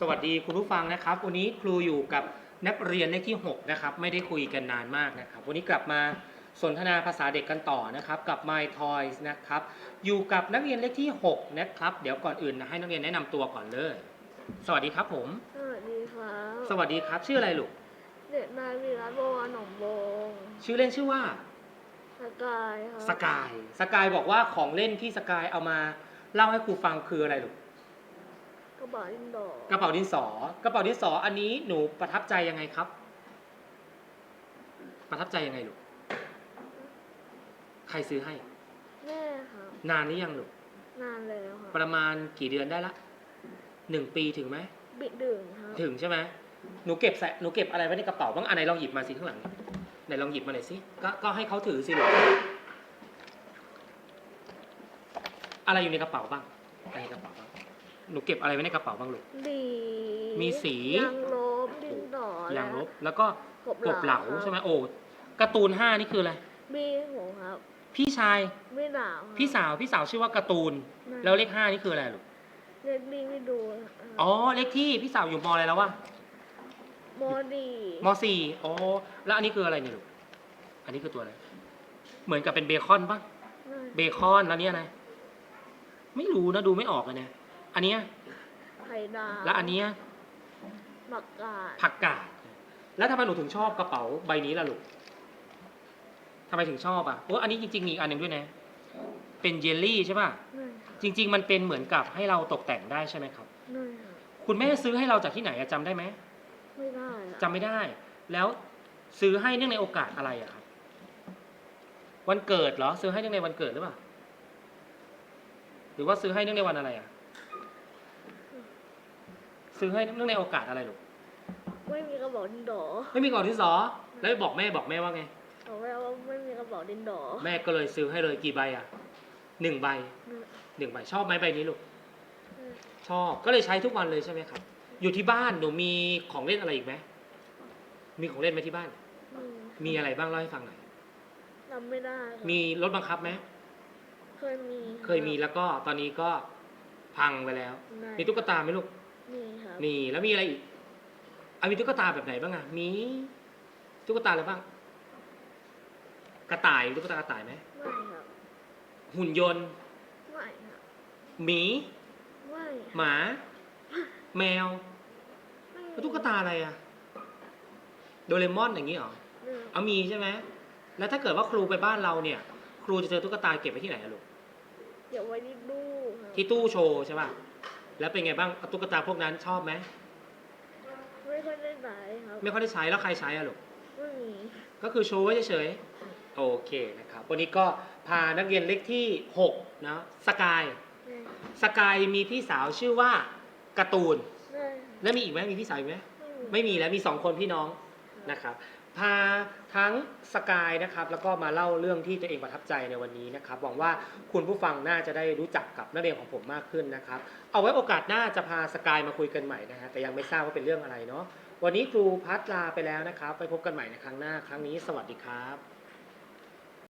สวัสดีคุณผู้ฟังนะครับ วันนี้ครูอยู่กับนักเรียนเลขที่ 6 นะครับ ไม่ได้คุยกันนานมากนะครับ วันนี้กลับมาสนทนาภาษาเด็กกันต่อนะครับ กับ My Toys นะครับ อยู่กับนักเรียนเลขที่ 6 นะครับ เดี๋ยวก่อนอื่นนะให้นักเรียนแนะนำตัวก่อนเลย สวัสดีครับผม สวัสดีครับสวัสดีครับ ชื่ออะไรลูก เด็กนายวีรัตน์โบวานหนองบงชื่อเล่นชื่อว่า สกายครับสกาย สกายบอกว่าของเล่นที่สกายเอามาเล่าให้ครูฟังคืออะไรลูกก ระเป๋าดินดอกระเป๋าดินสอ กระเป๋าดินสออันนี้หนูประทับใจยังไงครับ ประทับใจยังไงลูกใครซื้อให้ แม่ครับ นานหรือยังลูกนานแล้วคปรับระมาณกี่เดือนได้ละหนึ่งปีถึงไหมบิดดื่มครับ ถึงใช่ไหมหนูเก็บใส่หนูเก็บอะไรไว้ในกระเป๋าบ้างอันไหนลองหยิบมาสิข้างหลังไหนลองหยิบมาหน่อยสิก็ก็ให้เขาถือสิลูกอะไรอยู่ในกระเป๋าบ้างอะไรในกระเป๋าบ้าง หนูเก็บอะไรไว้ในกระเป๋าบ้างลูก ดีมีสี ยางลบดินดอกยางลบแล้วก็กบกบเหลาครับใช่ไหมโอ้การ์ตูนห้านี่คืออะไร มีผมครับพี่ชายไม่หนาวครับพี่สาว พี่สาวชื่อว่าการ์ตูนนั่นแล้วเลขห้านี่คืออะไรลูก เล็กดีไม่ดูนะครับอ๋อ เลขที่พี่สาวอยู่มอะไรแล้ววะโมดีมสี่อ๋อ แล้วอันนี้คืออะไรเนี่ยลูก อันนี้คือตัวอะไร เหมือนกับเป็นเบคอนปะนั่นเบคอน แล้วเนี่ยอะไรไม่รู้นะ ดูไม่ออกเลยเนี่ย อันเนี้ยไข่ดาวแล้วอันเนี้ยหมักกาดผักกาดแล้วทำไมหนูถึงชอบกระเป๋าใบนี้ล่ะลูกทำไมถึงชอบอะโอ้อันนี้จริงๆมีอีกอันหนึ่งด้วยนะ เป็นเยลลี่ใช่ป่ะนั่นครับจริง ๆ มันเป็นเหมือนกับให้เราตกแต่งได้ใช่ไหมครับ นั่นครับคุณแม่ซื้อให้เราจากที่ไหนอะจำได้ไหมไม่ได้อะจำไม่ได้ แล้วซื้อให้เนื่องในโอกาสอะไรอะครับวันเกิดเหรอ ซื้อให้เนื่องในวันเกิดหรือเปล่า หรือว่าซื้อให้เนื่องในวันอะไรอะ ซื้อให้เนื่องในโอกาสอะไรลูกไม่มีกระเป๋าดินดอไม่มีก่อนที่สอแล้วบอกแม่บอกแม่ว่าไงบอกแม่ว่าไม่มีกระเป๋าดินดอแม่ก็เลยซื้อให้เลยกี่ใบอะหนึ่งใบนั่นหนึ่งใบชอบไหมใบนี้ลูกนั่นชอบก็เลยใช้ทุกวันเลยใช่ไหมครับ อยู่ที่บ้านหนูมีของเล่นอะไรอีกไหมมีของเล่นไหมที่บ้านอืมมีอะไรบ้างเล่าให้ฟังหน่อยจำไม่ได้ครับมีรถบังคับไหมเคยมี เคยมีแล้วก็ตอนนี้ก็พังไปแล้วได้มีตุ๊กตาไหมลูก มีครับมีแล้วมีอะไรอีกเอามีตุ๊กตาแบบไหนบ้างอะมีตุ๊กตาอะไรบ้าง กระต่ายมีตุ๊กตากระต่ายไหมไม่ครับ หุ่นยนต์ ไม่ครับ หมี ไม่หมา แมวไม่แล้วตุ๊กตาอะไรอะโดเรมอนอย่างนี้เหรอเนี่ยเอามีใช่ไหม แล้วถ้าเกิดว่าครูไปบ้านเราเนี่ย ครูจะเจอตุ๊กตาเก็บไว้ที่ไหนอะลูกเดี๋ยวไว้ที่ตู้ครับที่ตู้โชว์ใช่ป่ะ แล้วเป็นไงบ้างเอาตุ๊กตาพวกนั้นชอบไหมไม่ค่อยได้ใส่ครับไม่ค่อยได้ใช้แล้วใครใช้อะลูกไม่มีก็คือโชว์ไว้เฉยๆโอเคนะครับวันนี้ก็พานักเรียนเล็กที่6นะสกายไม่สกายมีพี่สาวชื่อว่าการ์ตูน ไม่แล้วมีอีกไหมมีพี่สาวอีกไหมไม่มีไม่มีแล้วมี2คนพี่น้องนะครับ พาทั้งสกายนะครับแล้วก็มาเล่าเรื่องที่ตัวเองประทับใจในวันนี้นะครับหวังว่าคุณผู้ฟังน่าจะได้รู้จักกับนักเรียนของผมมากขึ้นนะครับ เอาไว้โอกาสหน้าจะพาสกายมาคุยกันใหม่นะฮะแต่ยังไม่ทราบว่าเป็นเรื่องอะไรเนาะวันนี้ครูพัดลาไปแล้วนะครับ ไปพบกันใหม่ในครั้งหน้าครั้งนี้ สวัสดีครับ